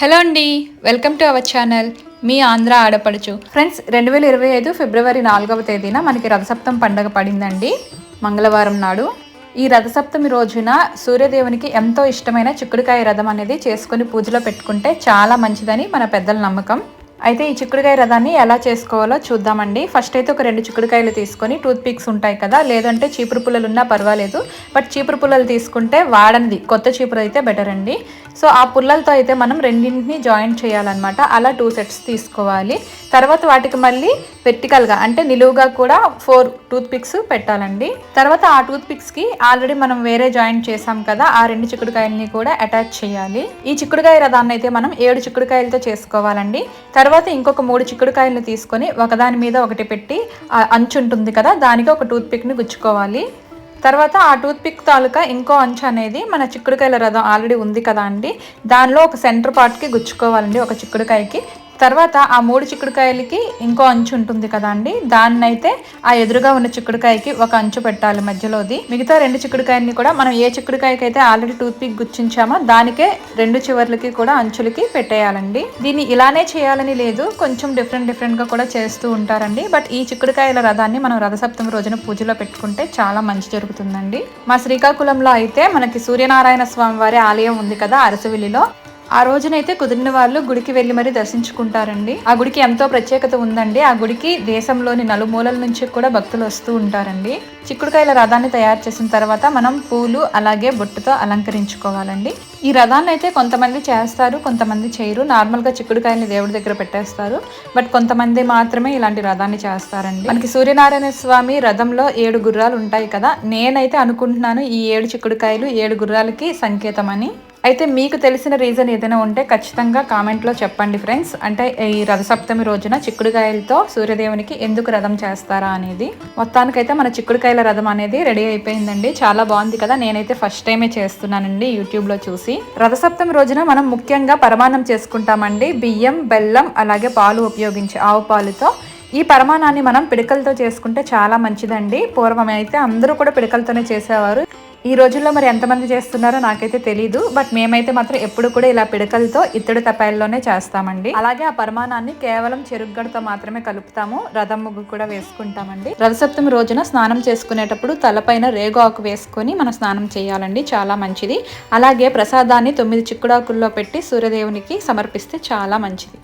Hello అండి welcome to our channel. మీ ఆంధ్ర ఆడపడుచు. ఫ్రెండ్స్ రెండు వేల ఇరవై ఐదు ఫిబ్రవరి నాలుగవ తేదీన మనకి రథసప్తం పండగ పడిందండి మంగళవారం నాడు. ఈ రథసప్తమి రోజున సూర్యదేవునికి ఎంతో ఇష్టమైన చిక్కుడుకాయ రథం అనేది చేసుకుని పూజలో పెట్టుకుంటే చాలా మంచిదని మన పెద్దల నమ్మకం. అయితే ఈ చిక్కుడుకాయ రథాన్ని ఎలా చేసుకోవాలో చూద్దామండి. ఫస్ట్ అయితే ఒక రెండు చిక్కుడుకాయలు తీసుకొని టూత్ పిక్స్ ఉంటాయి కదా లేదంటే చీపురు పుల్లలు ఉన్నా పర్వాలేదు. బట్ చీపురు పుల్లలు తీసుకుంటే వాడనిది కొత్త చీపురు అయితే బెటర్ అండి. సో ఆ పుల్లలతో అయితే మనం రెండింటిని జాయింట్ చేయాలన్నమాట. అలా టూ సెట్స్ తీసుకోవాలి. తర్వాత వాటికి మళ్ళీ వెర్టికల్గా అంటే నిలువుగా కూడా ఫోర్ టూత్ పిక్స్ పెట్టాలండి. తర్వాత ఆ టూత్ పిక్స్కి ఆల్రెడీ మనం వేరే జాయింట్ చేసాం కదా ఆ రెండు చిక్కుడుకాయలని కూడా అటాచ్ చేయాలి. ఈ చిక్కుడుకాయ రథాన్ని అయితే మనం ఏడు చిక్కుడుకాయలతో చేసుకోవాలండి. తర్వాత తర్వాత ఇంకొక మూడు చిక్కుడుకాయలను తీసుకొని ఒకదాని మీద ఒకటి పెట్టి అంచు ఉంటుంది కదా దానికి ఒక టూత్పిక్ని గుచ్చుకోవాలి. తర్వాత ఆ టూత్పిక్ తాలూకా ఇంకో అంచు అనేది మన చిక్కుడుకాయల రథం ఆల్రెడీ ఉంది కదా అండి దానిలో ఒక సెంటర్ పార్ట్కి గుచ్చుకోవాలండి ఒక చిక్కుడుకాయకి. తర్వాత ఆ మూడు చిక్కుడుకాయలకి ఇంకో అంచు ఉంటుంది కదా అండి. దాన్ని అయితే ఆ ఎదురుగా ఉన్న చిక్కుడుకాయకి ఒక అంచు పెట్టాలి మధ్యలోది మిగతా రెండు చిక్కుడుకాయల్ని కూడా మనం ఏ చిక్కుడుకాయకి అయితే ఆల్రెడీ టూత్ పిక్ గుచ్చించామో దానికే రెండు చివర్లకి కూడా అంచులకి పెట్టేయాలండి. దీన్ని ఇలానే చేయాలని లేదు. కొంచెం డిఫరెంట్ డిఫరెంట్గా కూడా చేస్తూ ఉంటారండి. బట్ ఈ చిక్కుడుకాయల రథాన్ని మనం రథసప్తమి రోజున పూజలో పెట్టుకుంటే చాలా మంచి జరుగుతుందండి. మా శ్రీకాకుళంలో అయితే మనకి సూర్యనారాయణ స్వామి వారి ఆలయం ఉంది కదా అరసవిల్లిలో. ఆ రోజునైతే కుదిరిన వాళ్ళు గుడికి వెళ్ళి మరీ దర్శించుకుంటారండి. ఆ గుడికి ఎంతో ప్రత్యేకత ఉందండి. ఆ గుడికి దేశంలోని నలుమూలల నుంచి కూడా భక్తులు వస్తూ ఉంటారండి. చిక్కుడుకాయల రథాన్ని తయారు చేసిన తర్వాత మనం పూలు అలాగే బొట్టుతో అలంకరించుకోవాలండి. ఈ రథాన్ని అయితే కొంతమంది చేస్తారు కొంతమంది చేయరు. నార్మల్గా చిక్కుడుకాయని దేవుడి దగ్గర పెట్టేస్తారు. బట్ కొంతమంది మాత్రమే ఇలాంటి రథాన్ని చేస్తారండి. మనకి సూర్యనారాయణ స్వామి రథంలో ఏడు గుర్రాలు ఉంటాయి కదా నేనైతే అనుకుంటున్నాను ఈ ఏడు చిక్కుడుకాయలు ఏడు గుర్రాలకి సంకేతం అని అయితే మీకు తెలిసిన రీజన్ ఏదైనా ఉంటే ఖచ్చితంగా కామెంట్లో చెప్పండి ఫ్రెండ్స్ అంటే ఈ రథసప్తమి రోజున చిక్కుడుకాయలతో సూర్యదేవునికి ఎందుకు రథం చేస్తారా అనేది. మొత్తానికైతే మన చిక్కుడుకాయల రథం అనేది రెడీ అయిపోయిందండి. చాలా బాగుంది కదా. నేనైతే ఫస్ట్ టైమే చేస్తున్నానండి యూట్యూబ్లో చూసి. రథసప్తమి రోజున మనం ముఖ్యంగా పరమాణం చేసుకుంటామండి. బియ్యం బెల్లం అలాగే పాలు ఉపయోగించి ఆవు పాలుతో. ఈ పరమాణాన్ని మనం పిడకలతో చేసుకుంటే చాలా మంచిదండి. పూర్వం అయితే అందరూ కూడా పిడకలతోనే చేసేవారు. ఈ రోజుల్లో మరి ఎంతమంది చేస్తున్నారో నాకైతే తెలీదు బట్ మేమైతే మాత్రం ఎప్పుడు కూడా ఇలా పిడకలతో ఇత్తడి తపాయిల్లోనే చేస్తామండి. అలాగే ఆ పరిమాణాన్ని కేవలం చెరుగ్గడతో మాత్రమే కలుపుతాము రథం ముగ్గు కూడా వేసుకుంటామండి. రథసప్తమి రోజున స్నానం చేసుకునేటప్పుడు తలపైన రేగు ఆకు వేసుకొని మనం స్నానం చేయాలండి చాలా మంచిది. అలాగే ప్రసాదాన్ని తొమ్మిది చిక్కుడాకుల్లో పెట్టి సూర్యదేవునికి సమర్పిస్తే చాలా మంచిది.